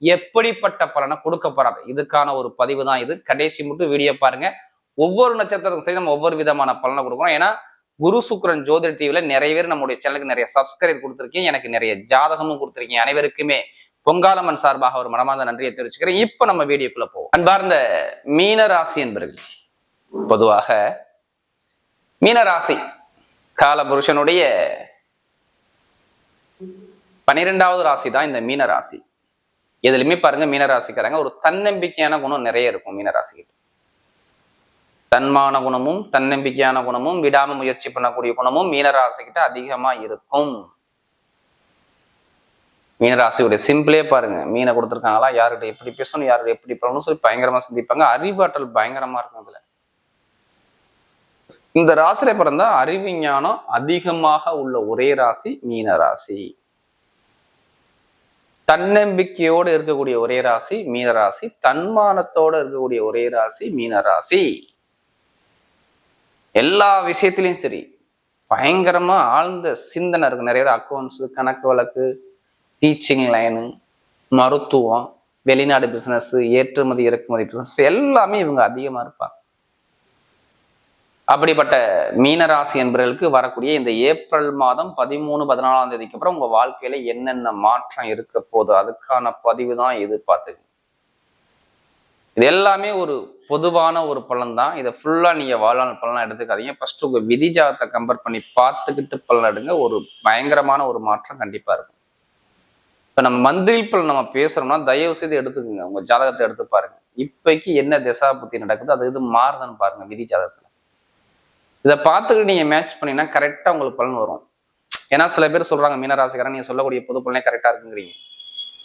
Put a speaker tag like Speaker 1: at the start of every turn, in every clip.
Speaker 1: எப்படிப்பட்ட பலனை கொடுக்க போறாரு இதுக்கான ஒரு பதிவு தான் இது. கடைசி மட்டும் வீடியோ பாருங்க. ஒவ்வொரு நட்சத்திரத்துக்கும் சரி நம்ம ஒவ்வொரு விதமான பலனை கொடுக்குறோம். ஏன்னா குரு சுக்ரன் ஜோதிட டிவியில நிறைய பேர் நம்முடைய சேனலுக்கு நிறைய சப்ஸ்கிரைப் கொடுத்துருக்கீங்க. எனக்கு நிறைய ஜாதகமும் கொடுத்துருக்கீங்க. அனைவருக்குமே பொங்காலம்மன் சார்பாக ஒரு மனமார்ந்த நன்றியை தெரிவிச்சுக்கிறேன். இப்ப நம்ம வீடியோக்குள்ள போவோம். அன்பார்ந்த மீன ராசி என்பர்கள் பொதுவாக மீனராசி காலபுருஷனுடைய பனிரெண்டாவது ராசி தான் இந்த மீன ராசி எதுலையுமே பாருங்க மீனராசிக்காரங்க ஒரு தன்னம்பிக்கையான குணம் நிறைய இருக்கும் மீனராசிக்கிட்ட. தன்மான குணமும் தன்னம்பிக்கையான குணமும் விடாம முயற்சி பண்ணக்கூடிய குணமும் மீனராசிக்கிட்ட அதிகமா இருக்கும். மீனராசியுடைய சிம்பிளே பாருங்க மீனை கொடுத்துருக்காங்களா யார்கிட்ட எப்படி பேசணும் யார்கிட்ட எப்படி பண்ணணும் சொல்லி பயங்கரமா சிந்திப்பாங்க. அறிவாற்றல் பயங்கரமா இருக்கும் அதுல. இந்த ராசியில பிறந்தா அறிவு ஞானம் அதிகமாக உள்ள ஒரே ராசி மீன ராசி தன்னம்பிக்கையோடு இருக்கக்கூடிய ஒரே ராசி மீன ராசி தன்மானத்தோடு இருக்கக்கூடிய ஒரே ராசி மீன ராசி. எல்லா விஷயத்திலையும் சரி பயங்கரமா ஆழ்ந்த சிந்தனை இருக்கு. நிறைய பேர் அக்கௌண்ட்ஸ் கணக்கு வழக்கு டீச்சிங் லைனு மருத்துவம் வெளிநாடு பிசினஸ் ஏற்றுமதி இறக்குமதி பிசினஸ் எல்லாமே இவங்க அதிகமா இருப்பாங்க. அப்படிப்பட்ட மீனராசி என்பவர்களுக்கு வரக்கூடிய இந்த ஏப்ரல் மாதம் பதிமூணு பதினாலாம் தேதிக்கு அப்புறம் உங்க வாழ்க்கையில என்னென்ன மாற்றம் இருக்க போதோ அதுக்கான பதிவு தான் இது பார்த்துக்கு இது எல்லாமே ஒரு பொதுவான ஒரு பலன் தான். இதை ஃபுல்லா நீங்க வாழ்நாள் பலனா எடுத்துக்காதீங்க. ஃபர்ஸ்ட் உங்க விதி ஜாதத்தை கம்பேர் பண்ணி பார்த்துக்கிட்டு பலன் எடுங்க. ஒரு பயங்கரமான ஒரு மாற்றம் கண்டிப்பா இருக்கும். இப்ப நம்ம மந்திரி பலன் நம்ம பேசுறோம்னா தயவு செய்து எடுத்துக்கோங்க. உங்க ஜாதகத்தை எடுத்து பாருங்க. இப்பைக்கு என்ன திசா புத்தி நடக்குது அது இது மாறுதுன்னு பாருங்க விதி ஜாதகத்துல. இதை பார்த்துக்கிட்டு நீங்க மேட்ச் பண்ணீங்கன்னா கரெக்டா உங்களுக்கு பலன் வரும். ஏன்னா சில பேர் சொல்றாங்க மீனராசிக்காரன் நீங்க சொல்லக்கூடிய பொது பலனே கரெக்டா இருக்குங்கிறீங்க.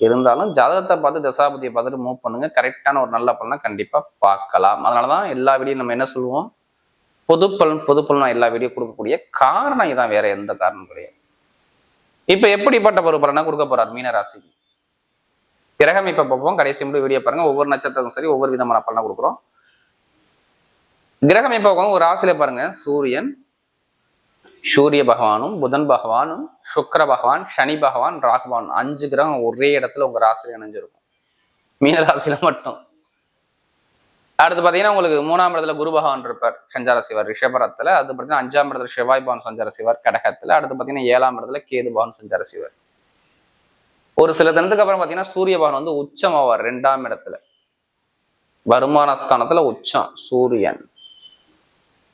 Speaker 1: இருந்தாலும் ஜாதகத்தை பார்த்து தசாபதியை பார்த்துட்டு மூவ் பண்ணுங்க. கரெக்டான ஒரு நல்ல பலனை கண்டிப்பா பார்க்கலாம். அதனாலதான் எல்லா வீடியும் நம்ம என்ன சொல்லுவோம்? பொது பலன் பொது பலன் எல்லா வீடியோ கொடுக்கக்கூடிய காரணம் இதான் வேற எந்த காரணம் கிடையாது. இப்ப எப்படிப்பட்ட ஒரு பலனை கொடுக்க போறார் மீனராசிக்கு கிரகம் இப்ப பார்ப்போம். கடைசி முடிவு வீடியோ பாருங்க. ஒவ்வொரு நட்சத்திரமும் சரி ஒவ்வொரு விதமான பலனை கொடுக்குறோம். கிரகம் எப்போ உட்காந்து ஒரு ராசியில பாருங்க. சூரியன் சூரிய பகவானும் புதன் பகவானும் சுக்கர பகவான் சனி பகவான் ராகவான் அஞ்சு கிரகம் ஒரே இடத்துல உங்க ராசியில இணைஞ்சிருக்கும். மீன ராசியில மட்டும். அடுத்து பாத்தீங்கன்னா உங்களுக்கு மூணாம் இடத்துல குரு பகவான் இருப்பார். சஞ்சார சிவர் ரிஷபரத்துல அது பார்த்தீங்கன்னா அஞ்சாம் இடத்துல செவ்வாய் பவன் சஞ்சார சிவர் கடகத்துல. அடுத்து பாத்தீங்கன்னா ஏழாம் இடத்துல கேது பவன் சஞ்சார சிவர். ஒரு சில தினத்துக்கு அப்புறம் பாத்தீங்கன்னா சூரிய பகவான் வந்து உச்சமாவார். ரெண்டாம் இடத்துல. வருமான ஸ்தானத்துல உச்சம். சூரியன்.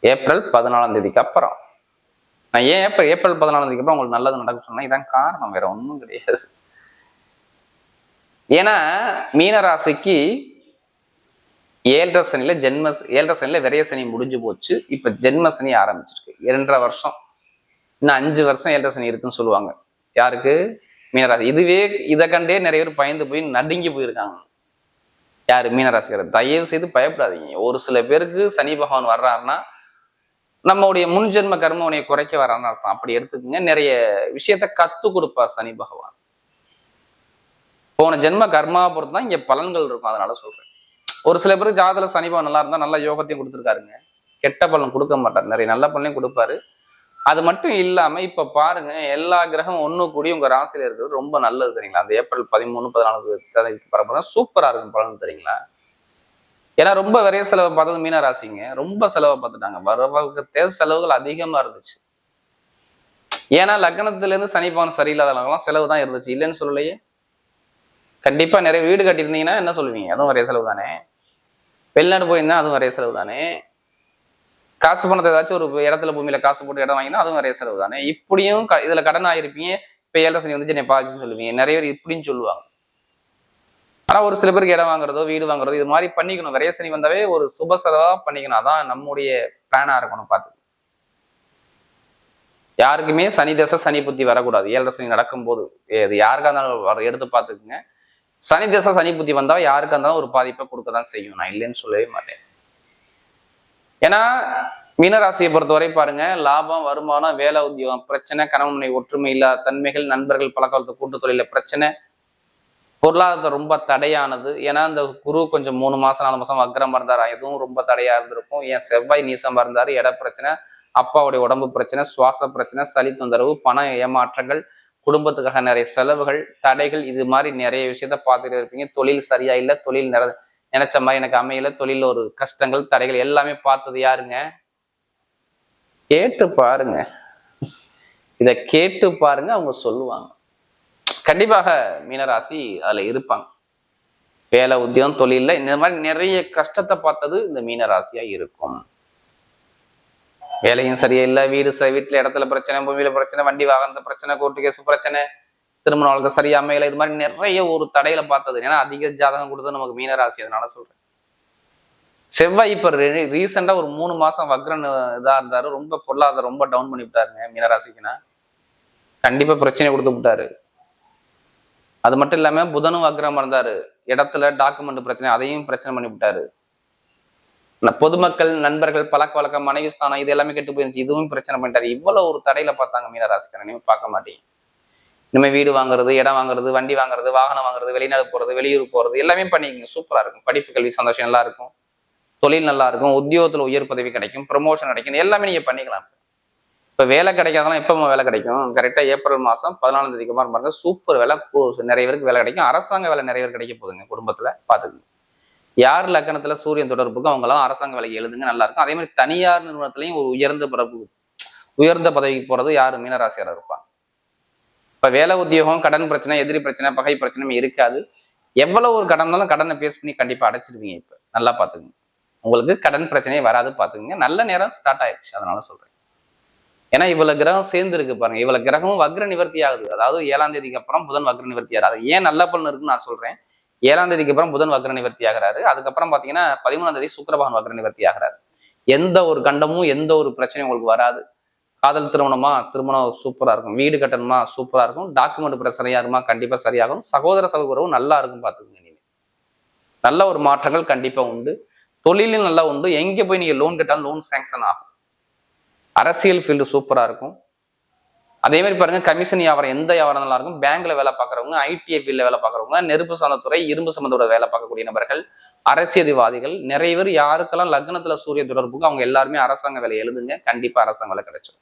Speaker 1: ஏப்ரல் பதினாலாம் தேதிக்கு அப்புறம். நான் ஏன் ஏப்ரல் ஏப்ரல் பதினாலாம் தேதிக்கு அப்புறம் உங்களுக்கு நல்லது நடக்கும் சொன்னால் இதான் காரணம் வேற ஒன்றும் கிடையாது. ஏன்னா மீனராசிக்கு ஏழரை சனியில ஜென்ம ஏழரை சனியில விரைய சனி முடிஞ்சு போச்சு. இப்ப ஜென்ம சனி ஆரம்பிச்சிருக்கு. இரண்டரை வருஷம். இன்னும் அஞ்சு வருஷம் ஏழரை சனி இருக்குன்னு சொல்லுவாங்க. யாருக்கு? மீனராசி. இதுவே இதை கண்டே நிறைய பேர் பயந்து போய் நடுங்கி போயிருக்காங்க. யாரு? மீனராசிக்காரர். தயவு செய்து பயப்படாதீங்க. ஒரு சில பேருக்கு சனி பகவான் வர்றாருன்னா நம்மளுடைய முன்ஜென்ம கர்மவனையை குறைக்க வரான்னு அர்த்தம். அப்படி எடுத்துக்கோங்க. நிறைய விஷயத்த கத்து கொடுப்பார் சனி பகவான். போன ஜென்ம கர்மா பொறுத்து தான் இங்க பலன்கள் இருக்கும். அதனால சொல்றேன். ஒரு சில பேருக்கு ஜாதல சனி பகவான் நல்லா இருந்தா நல்ல யோகத்தையும் கொடுத்துருக்காருங்க. கெட்ட பலன் கொடுக்க மாட்டார். நிறைய நல்ல பலனையும் கொடுப்பாரு. அது மட்டும் இல்லாம இப்ப பாருங்க எல்லா கிரகம் ஒண்ணு கூடி உங்க ராசியில இருக்கிறது ரொம்ப நல்லது தெரியுங்களா? அந்த ஏப்ரல் பதிமூணு பதினாலு பரப்புறா சூப்பரா இருக்கும் பலன் தெரியுங்களா? ஏன்னா ரொம்ப விரைய செலவை பார்த்தது மீன ராசிங்க ரொம்ப செலவை பார்த்துட்டாங்க. வரவுக்கு தேச செலவுகள் அதிகமாக இருந்துச்சு. ஏன்னா லக்னத்துலேருந்து சனி பவன் சரியில்லாதவங்கலாம் செலவு தான் இருந்துச்சு. இல்லைன்னு சொல்லலையே? கண்டிப்பாக நிறைய வீடு கட்டியிருந்தீங்கன்னா என்ன சொல்லுவீங்க? அதுவும் வரைய செலவு தானே? வெளிநாடு போயிருந்தா அதுவும் வரைய செலவு தானே? காசு பணத்தை ஏதாச்சும் ஒரு இடத்துல பூமியில காசு போட்டு இடம் வாங்கினா அதுவும் நிறைய செலவு தானே? இப்படியும் க- இதுல கடன் ஆயிருப்பீங்க. இப்போ ஏழரை சனி வந்து என்னை பாச்சுன்னு சொல்லுவீங்க. நிறைய பேர் இப்படின்னு சொல்லுவாங்க. ஆனால் ஒரு சில பேருக்கு இடம் வாங்குறதோ வீடு வாங்குறதோ இது மாதிரி பண்ணிக்கணும். விரைய சனி வந்தாவே ஒரு சுப செலவா பண்ணிக்கணும். அதான் நம்முடைய பிளானா இருக்கணும் பார்த்து. யாருக்குமே சனி தசை சனி புத்தி வரக்கூடாது. ஏழரை சனி நடக்கும்போது இது யாருக்காக இருந்தாலும் வர- எடுத்து பார்த்துக்குங்க. சனி தசை சனி புத்தி வந்தா யாருக்கா இருந்தாலும் ஒரு பாதிப்பை கொடுக்க தான் செய்யும். நான் இல்லைன்னு சொல்லவே மாட்டேன். ஏன்னா மீனராசியை பொறுத்தவரை பாருங்க லாபம் வருமானம் வேலை உத்தியோகம் பிரச்சனை கணவன் ஒற்றுமை இல்லாத தன்மைகள் நண்பர்கள் பழக்கவழக்க கூட்டு தொழில பிரச்சனை பொருளாதாரம் ரொம்ப தடையானது. ஏன்னா அந்த குரு கொஞ்சம் மூணு மாசம் நாலு மாசம் வக்ரம் இருந்தார்? எதுவும் ரொம்ப தடையா இருந்திருக்கும். ஏன் செவ்வாய் நீசம் இருந்தார் இட பிரச்சனை அப்பாவுடைய உடம்பு பிரச்சனை சுவாச பிரச்சனை சளி தொந்தரவு பண ஏமாற்றங்கள் குடும்பத்துக்காக நிறைய செலவுகள் தடைகள் இது மாதிரி நிறைய விஷயத்த பார்த்துட்டு இருப்பீங்க. தொழில் சரியா இல்லை தொழில் நிற நினைச்ச மாதிரி எனக்கு அமையல தொழில் ஒரு கஷ்டங்கள் தடைகள் எல்லாமே பார்த்தது யாருங்க? கேட்டு பாருங்க. இதை கேட்டு பாருங்க அவங்க சொல்லுவாங்க. கண்டிப்பாக மீனராசி அதில் இருப்பாங்க. வேலை உத்தியோகம் தொழிலில் இந்த மாதிரி நிறைய கஷ்டத்தை பார்த்தது இந்த மீனராசியாக இருக்கும். வேலையும் சரியில்லை வீடு ச- வீட்டில் இடத்துல பிரச்சனை பூமியில் பிரச்சனை வண்டி வாகனத்து பிரச்சனை கோர்ட்டு கேஸ் பிரச்சனை திருமண வாழ்க்கை சரியா அமையலை இது மாதிரி நிறைய ஒரு தடையில பார்த்தது. ஏன்னா அதிக ஜாதகம் கொடுத்தது நமக்கு மீனராசி அதனால சொல்றேன். செவ்வாய் இப்போ ரீசெண்டாக ஒரு மூணு மாதம் வக்ரன் இதாக இருந்தார். ரொம்ப பொருளாதாரம் ரொம்ப டவுன் பண்ணி விட்டாருங்க மீனராசிக்குன்னா. கண்டிப்பாக பிரச்சனை கொடுத்து விட்டாரு. அது மட்டும் இல்லாமல் புதனும் வக்ரம் இருந்தார். இடத்துல டாக்குமெண்ட் பிரச்சனை அதையும் பிரச்சனை பண்ணிவிட்டாரு பொதுமக்கள் நண்பர்கள் பழக்க வழக்கம் மனைவி ஸ்தானம் இது எல்லாமே கெட்டு போயிருந்துச்சு. இதுவும் பிரச்சனை பண்ணிட்டாரு. இவ்வளவு ஒரு தடையில பார்த்தாங்க மீனராசிக்காரன் இனிமேல் பார்க்க மாட்டீங்க இனிமேல் வீடு வாங்குறது இடம் வாங்குறது வண்டி வாங்குறது வாகனம் வாங்குறது வெளிநாடு போறது வெளியூர் போறது எல்லாமே பண்ணிக்கங்க. சூப்பரா இருக்கும். படிப்பு கல்வி சந்தோஷம் நல்லா இருக்கும். தொழில் நல்லா இருக்கும். உத்தியோகத்துல உயர் பதவி கிடைக்கும். ப்ரொமோஷன் கிடைக்கும். எல்லாமே நீங்க பண்ணிக்கலாம். இப்போ வேலை கிடைக்காதெல்லாம் எப்போ வேலை கிடைக்கும்? கரெக்டாக ஏப்ரல் மாதம் பதினாலாம் தேதிக்கு மாதிரி பாருங்க சூப்பர் வேலை நிறைய பேருக்கு வேலை கிடைக்கும். அரசாங்க வேலை நிறைய பேர் கிடைக்க போகுதுங்க குடும்பத்தில் பார்த்துக்குங்க யார் லக்கணத்துல சூரியன் தொடர்புக்கு அவங்களாம் அரசாங்க வேலைக்கு எழுதுங்க நல்லா இருக்கும். அதே மாதிரி தனியார் நிறுவனத்துலையும் ஒரு உயர்ந்த பிறப்பு உயர்ந்த பதவிக்கு போறது யாரு? மீனராசியாராக இருப்பாங்க. இப்போ வேலை உத்தியோகம் கடன் பிரச்சனை எதிரி பிரச்சனை பகை பிரச்சனை இருக்காது. எவ்வளவு ஒரு கடன் இருந்தாலும் கடனை பேஸ் பண்ணி கண்டிப்பாக அடைச்சிருவீங்க இப்போ. நல்லா பார்த்துக்குங்க உங்களுக்கு கடன் பிரச்சனையே வராது பார்த்துக்குங்க நல்ல நேரம் ஸ்டார்ட் ஆயிடுச்சு அதனால சொல்றேன். ஏன்னா இவ்வளவு கிரகம் சேர்ந்து இருக்கு பாருங்க. இவ்வளவு கிரகமும் வக்ர நிவர்த்தி ஆகுது. அதாவது ஏழாம் தேதிக்கு அப்புறம் புதன் வக்ர நிவர்த்தி ஆகுது. ஏன் நல்ல பலன் இருக்குன்னு நான் சொல்றேன். ஏழாம் தேதிக்கு அப்புறம் புதன் வக்ர நிவர்த்தி ஆகிறாரு. அதுக்கப்புறம் பாத்தீங்கன்னா பதிமூணாம் தேதி சுக்கரபகன் வக்ர நிவர்த்தி ஆகிறாரு. எந்த ஒரு கண்டமும் எந்த ஒரு பிரச்சனையும் உங்களுக்கு வராது. காதல் திருமணமா? திருமணம் சூப்பரா இருக்கும். வீடு கட்டணுமா? சூப்பரா இருக்கும். டாக்குமெண்ட் பிரச்சனையா இருக்குமா? கண்டிப்பா சரியாகும். சகோதர சகோதரவும் நல்லா இருக்கும் பாத்துக்கோங்க நீங்க. நல்ல ஒரு மாற்றங்கள் கண்டிப்பா உண்டு. தொழிலும் நல்லா உண்டு. எங்க போய் நீங்க லோன் கேட்டாலும் லோன் சேங்ஷன் ஆகும். அரசியல் ஃபீல்டு சூப்பராக இருக்கும். அதே மாதிரி பாருங்க கமிஷன் வியாபாரம் எந்த வியாபாரம் நல்லா இருக்கும்? பேங்க்ல வேலை பார்க்குறவங்க ஐடிஐ ஃபீல்டில் வேலை பார்க்குறவங்க நெருப்பு சார்ந்த இரும்பு சம்மந்தோட வேலை பார்க்கக்கூடிய நபர்கள் அரசியல்வாதிகள் நிறைய பேர் யாருக்கெல்லாம் லக்னத்துல சூரிய தொடர்புக்கு அவங்க எல்லாருமே அரசாங்க வேலை எழுதுங்க. கண்டிப்பா அரசாங்க வேலை கிடைச்சிடும்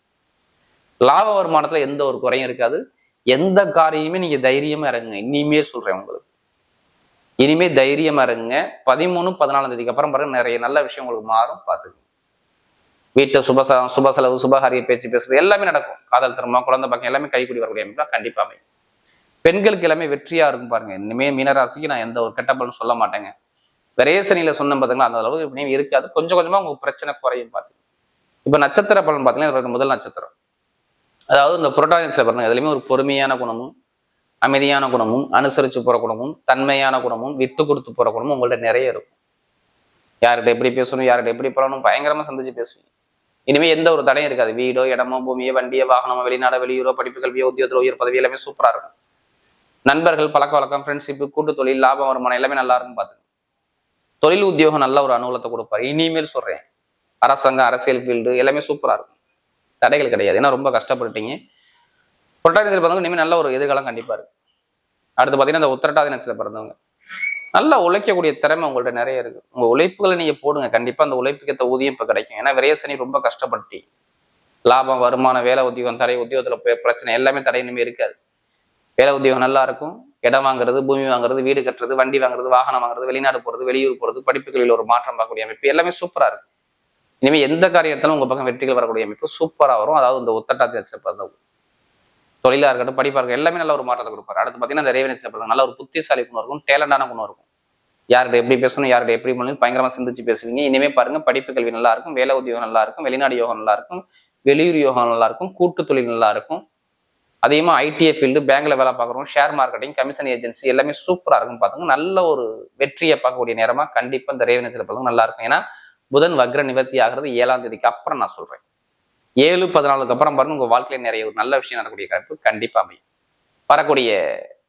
Speaker 1: லாப வருமானத்துல எந்த ஒரு குறையும் இருக்காது. எந்த காரியமே நீங்க தைரியமா இறங்குங்க. இனிமே சொல்றேன் உங்களுக்கு. இனிமே தைரியமா இருங்க பதிமூணு பதினாலாம் தேதிக்கு அப்புறம் பாருங்க நிறைய நல்ல விஷயம் உங்களுக்கு மாறும். பார்த்துக்குங்க. வீட்டு சுப சுப செலவு சுபகாரிய பேச்சு பேசுறது எல்லாமே நடக்கும். காதல் திருமணம் குழந்தை பக்கம் எல்லாமே கைக்கூடி வரக்கூடிய அமைப்பா கண்டிப்பா அமையும். பெண்களுக்கு எல்லாமே வெற்றியா இருக்கும் பாருங்க. இனிமே மீனராசிக்கு நான் எந்த ஒரு கெட்ட பலனும் சொல்ல மாட்டேங்க. விரேசனியில சொன்ன பார்த்தீங்களா அந்த அளவுக்கு இப்படியும் இருக்காது. கொஞ்சம் கொஞ்சமா உங்களுக்கு பிரச்சனை குறையும் பாருங்க. இப்ப நட்சத்திர பலன் பார்த்தீங்கன்னா முதல் நட்சத்திரம். அதாவது இந்த புரோட்டானிக்ஸ்ல பாருங்க எதுலையுமே ஒரு பொறுமையான குணமும் அமைதியான குணமும் அனுசரித்து போகிற குணமும் தன்மையான குணமும் விட்டு கொடுத்து போகிற குணமும் உங்கள்ட்ட நிறைய இருக்கும். யார்கிட்ட எப்படி பேசணும் யார்கிட்ட எப்படி பழனும் பயங்கரமாக சந்திச்சு பேசுவீங்க. இனிமே எந்த ஒரு தடையும் இருக்காது. வீடோ இடமோ பூமியோ வண்டியோ வாகனமோ வெளிநாடோ வெளியூரோ படிப்பு கல்வியோ உத்தியோகத்தில் உயர் பதவி எல்லாமே சூப்பராக இருக்கும். நண்பர்கள் பழக்க வழக்கம் ஃப்ரெண்ட்ஷிப் கூட்டு தொழில் லாபம் வருமானம் எல்லாமே நல்லா இருக்கும் பாத்துங்க தொழில் உத்தியோகம் நல்ல ஒரு அனுகூலத்தை கொடுப்பாரு. இனிமேல் சொல்றேன். அரசாங்கம் அரசியல் ஃபீல்டு எல்லாமே சூப்பரா இருக்கும். தடைகள் கிடையாது. ஏன்னா ரொம்ப கஷ்டப்பட்டுட்டீங்க. புரட்டாதி பிறந்தவங்க இனிமேல் நல்ல ஒரு எதிர்காலம் கண்டிப்பாக இருக்கு அடுத்து பார்த்தீங்கன்னா இந்த உத்திரட்டாதி நேரத்தில் பிறந்தவங்க. நல்லா உழைக்கக்கூடிய திறமை உங்கள்ட்ட நிறைய இருக்கு. உங்க உழைப்புகளை நீங்க போடுங்க. கண்டிப்பா அந்த உழைப்புக்கு ஊதியம் இப்ப கிடைக்கும். ஏன்னா விரயசனி ரொம்ப கஷ்டப்பட்டு லாபம் வருமானம் வேலை உத்தியோகம் தடை உத்தியோகத்துல போய் பிரச்சனை எல்லாமே தடை இனிமே இருக்காது. வேலை உத்தியோகம் நல்லா இருக்கும். இடம் வாங்குறது பூமி வாங்குறது வீடு கட்டுறது வண்டி வாங்குறது வாகனம் வாங்குறது வெளிநாடு போறது வெளியூர் போறது படிப்புகளில் ஒரு மாற்றம் பார்க்கக்கூடிய அமைப்பு எல்லாமே சூப்பரா இருக்கு. இனிமேல் எந்த காரியத்தாலும் உங்க பக்கம் வெற்றிகள் வரக்கூடிய அமைப்பு சூப்பரா வரும். அதாவது இந்த உத்தட்டாத்தி நட்சத்திரம் தொழிலாக தொழிலா இருக்கட்டும் படிப்பாக இருக்கட்டும் எல்லாமே நல்ல ஒரு மாற்றத்தை கொடுப்பாரு. அடுத்து பார்த்தீங்கன்னா இந்த ரேவதி நல்ல ஒரு புத்திசாலி குணம் இருக்கும் டேலண்டான குணம் இருக்கும். யார்கிட்ட எப்படி பேசணும் யார்கிட்ட எப்படி பண்ணணும் பயங்கரமா சிந்திச்சு பேசுவீங்க. இனிமே பாருங்க படிப்பு கல்வி நல்லா இருக்கும் வேலை உத்தியோகம் நல்லா இருக்கும் வெளிநாடு யோகம் நல்லா இருக்கும் வெளியூர் யோகம் நல்லா இருக்கும் கூட்டு தொழில் நல்லா இருக்கும். அதிகமாக ஐடிஐ ஃபீல்டு பேங்க்ல வேலை பார்க்குறோம் ஷேர் மார்க்கெட்டிங் கமிஷன் ஏஜென்சி எல்லாமே சூப்பராக இருக்கும் பார்த்துங்க நல்ல ஒரு வெற்றியை பார்க்கக்கூடிய நேரமா கண்டிப்பாக இந்த ரேவனத்தில் பார்த்துங்க நல்லா இருக்கும். ஏன்னா புதன் வக்ர நிவர்த்தி ஆகிறது ஏழாம் தேதிக்கு அப்புறம் நான் சொல்றேன். ஏழு பதினாலுக்கு அப்புறம் பாருங்க உங்க வாழ்க்கையில நிறைய ஒரு நல்ல விஷயம் நடக்கக்கூடிய கருப்பு கண்டிப்பா அமையும். வரக்கூடிய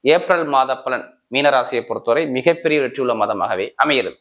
Speaker 1: ஏப்ரல் மாத பலன் மீனராசியை பொறுத்தவரை மிகப்பெரிய வெற்றியுள்ள மாதமாகவே அமைகிறது.